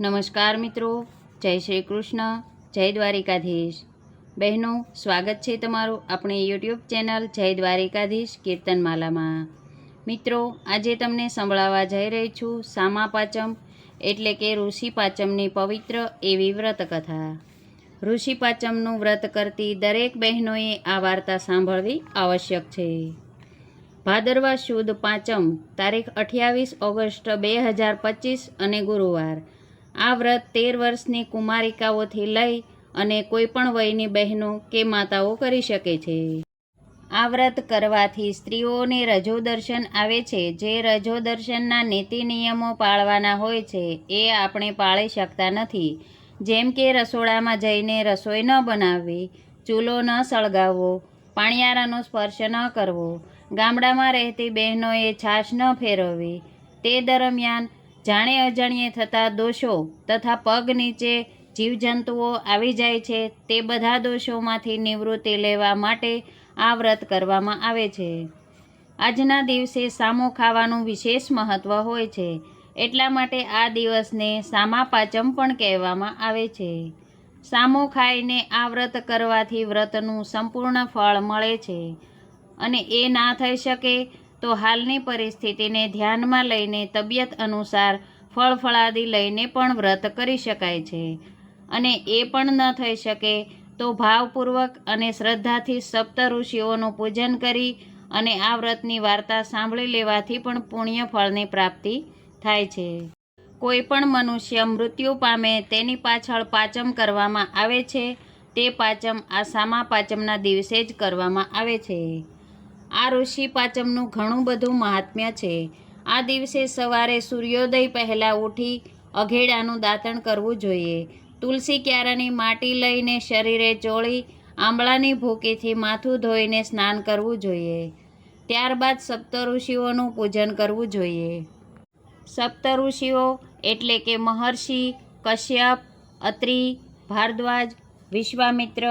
નમસ્કાર મિત્રો. જય શ્રી કૃષ્ણ. જય દ્વારિકાધીશ. બહેનો, સ્વાગત છે તમારું આપણી યુટ્યુબ ચેનલ જય દ્વારિકાધીશ કીર્તનમાલામાં. મિત્રો, આજે તમને સંભળાવવા જઈ રહી છું સામા પાચમ, એટલે કે ઋષિ પાચમની પવિત્ર એવી વ્રત કથા ઋષિ પાચમનું વ્રત કરતી દરેક બહેનોએ આ વાર્તા સાંભળવી આવશ્યક છે. ભાદરવા સુદ પાંચમ, તારીખ અઠ્યાવીસ ઓગસ્ટ બે હજાર પચીસ અને ગુરુવાર. આ વ્રત તેર વર્ષની કુમારિકાઓથી લઈ અને કોઈપણ વયની બહેનો કે માતાઓ કરી શકે છે. આ વ્રત કરવાથી સ્ત્રીઓને રજો દર્શન આવે છે. જે રજો દર્શનના નીતિ નિયમો પાળવાના હોય છે, એ આપણે પાળી શકતા નથી. જેમ કે રસોડામાં જઈને રસોઈ ન બનાવવી, ચૂલો ન સળગાવવો, પાણિયારાનો સ્પર્શ ન કરવો, ગામડામાં રહેતી બહેનોએ છાશ ન ફેરવવી, તે દરમિયાન જાણે અજાણ્યે થતા દોષો તથા પગ નીચે જીવજંતુઓ આવી જાય છે, તે બધા દોષોમાંથી નિવૃત્તિ લેવા માટે આ વ્રત કરવામાં આવે છે. આજના દિવસે સામો ખાવાનું વિશેષ મહત્ત્વ હોય છે, એટલા માટે આ દિવસને સામા પાચમ પણ કહેવામાં આવે છે. સામો ખાઈને આ વ્રત કરવાથી વ્રતનું સંપૂર્ણ ફળ મળે છે અને એ ના થઈ શકે તો હાલની પરિસ્થિતિને ધ્યાનમાં લઈને તબિયત અનુસાર ફળ ફળાદી લઈને પણ વ્રત કરી શકાય છે. અને એ પણ ન થઈ શકે તો ભાવપૂર્વક અને શ્રદ્ધાથી સપ્ત ઋષિઓનું પૂજન કરી અને આ વ્રતની વાર્તા સાંભળી લેવાથી પણ પુણ્ય ફળની પ્રાપ્તિ થાય છે. કોઈ પણ મનુષ્ય મૃત્યુ પામે તેની પાછળ પાચમ કરવામાં આવે છે, તે પાચમ આ સામા પાચમના દિવસે જ કરવામાં આવે છે. આ ઋષિ પાચમનું ઘણું બધું મહાત્મ્ય છે. આ દિવસે સવારે સૂર્યોદય પહેલાં ઉઠી અઘેડાનું દાંતણ કરવું જોઈએ. તુલસી ક્યારાની માટી લઈને શરીરે ચોળી, આંબળાની ભૂકીથી માથું ધોઈને સ્નાન કરવું જોઈએ. ત્યારબાદ સપ્તઋષિઓનું પૂજન કરવું જોઈએ. સપ્તઋષિઓ એટલે કે મહર્ષિ, કશ્યપ, અત્રિ, ભારદ્વાજ, વિશ્વામિત્ર,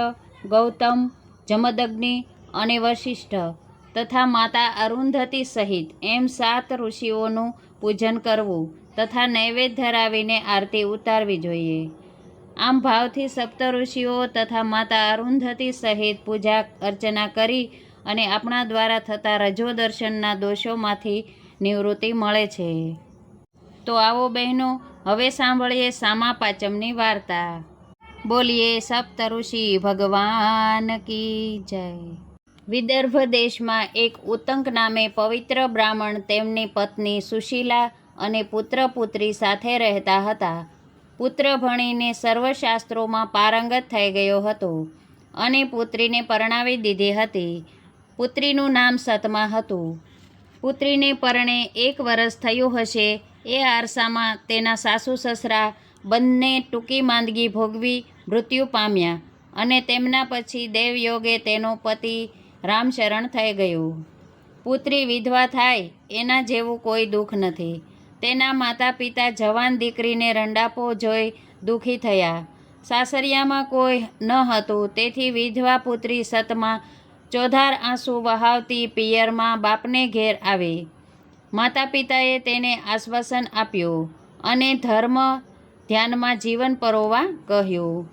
ગૌતમ, જમદગ્નિ અને વશિષ્ઠ તથા માતા અરુંધતી સહિત એમ સાત ઋષિઓનું પૂજન કરવું તથા નૈવેદ્ય ધરાવીને આરતી ઉતારવી જોઈએ. આમ ભાવથી સપ્ત ઋષિઓ તથા માતા અરુંધતી સહિત પૂજા અર્ચના કરી અને આપણા દ્વારા થતા રજો દર્શનના દોષોમાંથી નિવૃત્તિ મળે છે. તો આવો બહેનો, હવે સાંભળીએ સામા પાચમની વાર્તા. બોલીએ સપ્ત ઋષિ ભગવાન કી જય. વિદર્ભ દેશમાં એક ઉતંક નામે પવિત્ર બ્રાહ્મણ તેમની પત્ની સુશીલા અને પુત્ર પુત્રી સાથે રહેતા હતા. પુત્ર ભણીને સર્વશાસ્ત્રોમાં પારંગત થઈ ગયો હતો અને પુત્રીને પરણાવી દીધી હતી. પુત્રીનું નામ સતમા હતું. પુત્રીને પરણે એક વર્ષ થયું હશે. એ આરસામાં તેના સાસુ સસરા બંને ટૂંકી માંદગી ભોગવી મૃત્યુ પામ્યા અને તેમના પછી દેવયોગે તેનો પતિ રામશરણ થઈ ગયું. પુત્રી વિધવા થાય, એના જેવું કોઈ દુઃખ નથી. તેના માતા પિતા જવાન દીકરીને રંડાપો જોઈ દુઃખી થયા. સાસરિયામાં કોઈ ન હતું, તેથી વિધવા પુત્રી સતમાં ચોધાર આંસુ વહાવતી પિયરમાં બાપને ઘેર આવી. માતા પિતાએ તેને આશ્વાસન આપ્યું અને ધર્મ ધ્યાનમાં જીવન પરોવા કહ્યું.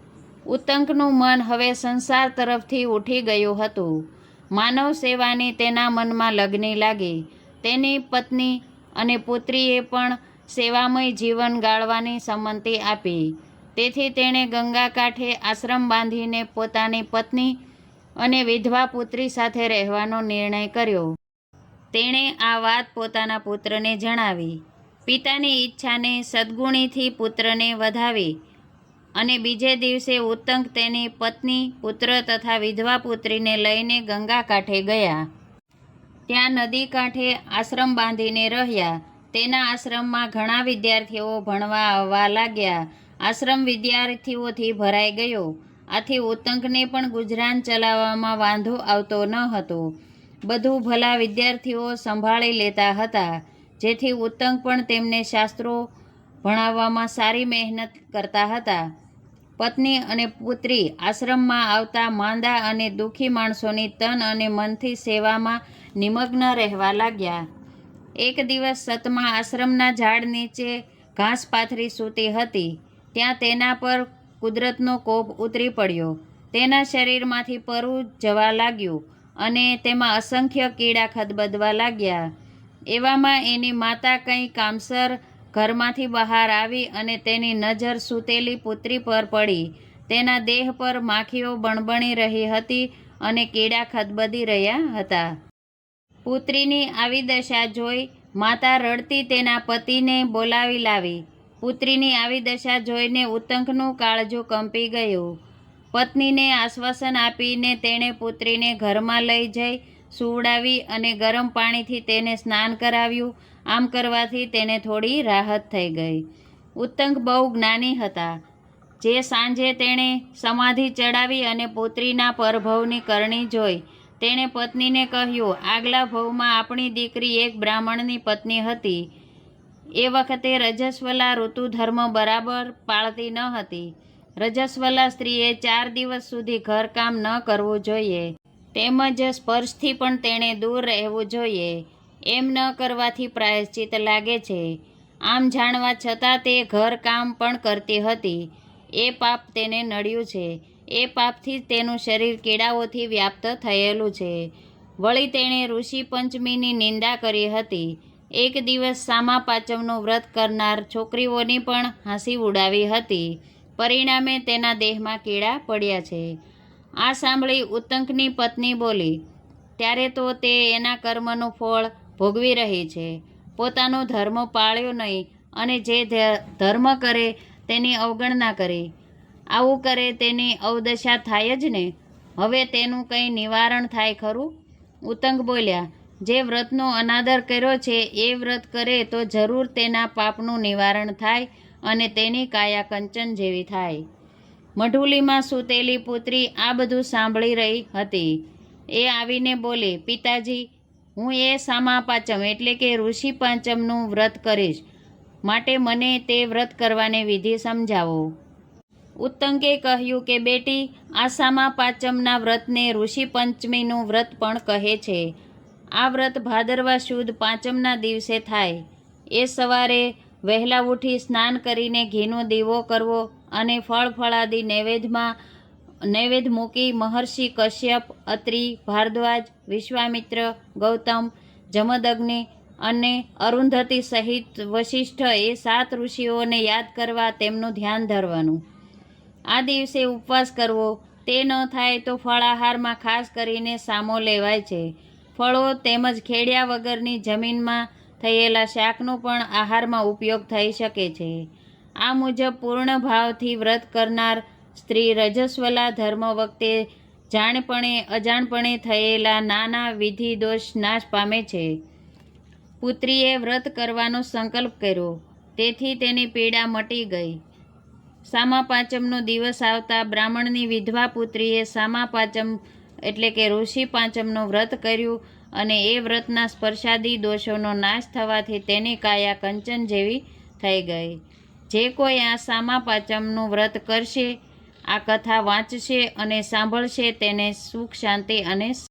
ઉત્તંકનું મન હવે સંસાર તરફથી ઉઠી ગયું હતું. માનવ સેવાની તેના મનમાં લગ્ની લાગી. તેની પત્ની અને પુત્રીએ પણ સેવામય જીવન ગાળવાની સંમતિ આપી. તેથી તેણે ગંગા કાંઠે આશ્રમ બાંધીને પોતાની પત્ની અને વિધવા પુત્રી સાથે રહેવાનો નિર્ણય કર્યો. તેણે આ વાત પોતાના પુત્રને જણાવી. પિતાની ઈચ્છાને સદગુણીથી પુત્રને વધાવી. અને બીજે દિવસે ઉત્તંક તેની પત્ની, પુત્ર તથા વિધવા પુત્રીને લઈને ગંગા કાંઠે ગયા. ત્યાં નદી કાંઠે આશ્રમ બાંધીને રહ્યા. તેના આશ્રમમાં ઘણા વિદ્યાર્થીઓ ભણવા આવવા લાગ્યા. આશ્રમ વિદ્યાર્થીઓથી ભરાઈ ગયો. આથી ઉત્તંકને પણ ગુજરાન ચલાવવામાં વાંધો આવતો ન હતો. બધું ભલા વિદ્યાર્થીઓ સંભાળી લેતા હતા. જેથી ઉત્તંક પણ તેમને શાસ્ત્રો ભણાવવામાં સારી મહેનત કરતા હતા. પત્ની અને પુત્રી આશ્રમમાં આવતા માંદા અને દુઃખી માણસોની તન અને મનથી સેવામાં નિમગ્ન રહેવા લાગ્યા. એક દિવસ સતમાં આશ્રમના ઝાડ નીચે ઘાસ પાથરી સૂતી હતી. ત્યાં તેના પર કુદરતનો કોપ ઉતરી પડ્યો. તેના શરીરમાંથી પરું જવા લાગ્યું અને તેમાં અસંખ્ય કીડા ખદબદવા લાગ્યા. એવામાં એની માતા કંઈ કામસર ઘરમાંથી બહાર આવી અને તેની નજર સૂતેલી પુત્રી પર પડી. તેના દેહ પર માખીઓ બણબણી રહી હતી અને કીડા ખદબદી રહ્યા હતા. પુત્રીની આવી દશા જોઈ માતા રડતી તેના પતિને બોલાવી લાવી. પુત્રીની આવી દશા જોઈને ઉત્તંકનું કાળજું કંપી ગયું. પત્નીને આશ્વાસન આપીને તેણે પુત્રીને ઘરમાં લઈ જઈ, સુવડાવી અને ગરમ પાણીથી તેને સ્નાન કરાવ્યું. આમ કરવાથી તેને થોડી રાહત થઈ ગઈ. ઉત્તંક બહુ જ્ઞાની હતા. જે સાંજે તેણે સમાધિ ચડાવી અને પુત્રીના પરભવની કરણી જોઈ, તેણે પત્નીને કહ્યું, આગલા ભવમાં આપણી દીકરી એક બ્રાહ્મણની પત્ની હતી. એ વખતે રજસ્વલા ઋતુ ધર્મ બરાબર પાળતી ન હતી. રજસ્વલા સ્ત્રીએ ચાર દિવસ સુધી ઘરકામ ન કરવું જોઈએ. તેમજ સ્પર્શથી પણ તેણે દૂર રહેવું જોઈએ. એમ ન કરવાથી પ્રાયશ્ચિત લાગે છે. આમ જાણવા છતાં તે ઘરકામ પણ કરતી હતી. એ પાપ તેને નડ્યું છે. એ પાપથી તેનું શરીર કેળાઓથી વ્યાપ્ત થયેલું છે. વળી તેણે ઋષિ પંચમીની નિંદા કરી હતી. એક દિવસ સામા પાંચમનું વ્રત કરનાર છોકરીઓની પણ હાંસી ઉડાવી હતી. પરિણામે તેના દેહમાં કીડા પડ્યા છે. આ સાંભળી ઉત્તંકની પત્ની બોલી, ત્યારે તો તે એના કર્મનું ફળ ભોગવી રહી છે. પોતાનો ધર્મ પાળ્યો નહીં અને જે ધર્મ કરે તેની અવગણના કરે. આવું કરે તેની અવદશા થાય જ ને? હવે તેનું કંઈ નિવારણ થાય ખરું? ઉતંગ બોલ્યા, જે વ્રતનો અનાદર કર્યો છે, એ વ્રત કરે તો જરૂર તેના પાપનું નિવારણ થાય અને તેની કાયા કંચન જેવી થાય. મઢુલીમાં સૂતેલી પુત્રી આ બધું સાંભળી રહી હતી. એ આવીને બોલી, પિતાજી હું એ સામા પાંચમ એટલે કે ઋષિ પાંચમનું વ્રત કરીશ. માટે મને તે વ્રત કરવાની વિધિ સમજાવો. ઉત્તંકે કહ્યું કે બેટી, આ સામા પાંચમના વ્રતને ઋષિ પંચમીનું વ્રત પણ કહે છે. આ વ્રત ભાદરવા સુદ પાંચમના દિવસે થાય. એ સવારે વહેલા ઉઠી સ્નાન કરીને ઘીનો દીવો કરવો અને ફળ ફળાદી નૈવેદ્યમાં નૈવેદ્ય મૂકી મહર્ષિ કશ્યપ, અત્રિ, ભારદ્વાજ, વિશ્વામિત્ર, ગૌતમ, જમદગ્નિ અને અરુંધતી સહિત વશિષ્ઠ એ સાત ઋષિઓને યાદ કરવા તેમનું ધ્યાન ધરવાનું. આ દિવસે ઉપવાસ કરવો, તે ન થાય તો ફળાહારમાં ખાસ કરીને સામો લેવાય છે. ફળો તેમજ ખેડ્યા વગરની જમીનમાં થયેલા શાકનો પણ આહારમાં ઉપયોગ થઈ શકે છે. આ મુજબ પૂર્ણ ભાવથી વ્રત કરનાર સ્ત્રી રજસ્વલા ધર્મ વખતે જાણપણે, અજાણપણે થયેલા નાના વિધિ દોષ નાશ પામે છે. પુત્રીએ વ્રત કરવાનો સંકલ્પ કર્યો. તેથી તેની પીડા મટી ગઈ. સામા પાંચમનો દિવસ આવતા બ્રાહ્મણની વિધવા પુત્રીએ સામા પાંચમ એટલે કે ઋષિ પાંચમનું વ્રત કર્યું અને એ વ્રતના સ્પર્શાદી દોષોનો નાશ થવાથી તેની કાયા કંચન જેવી થઈ ગઈ. જે કોઈ આ સામા પાંચમનું વ્રત કરશે આ કથા વાંચશે અને સાંભળશે તેને સુખ શાંતિ અને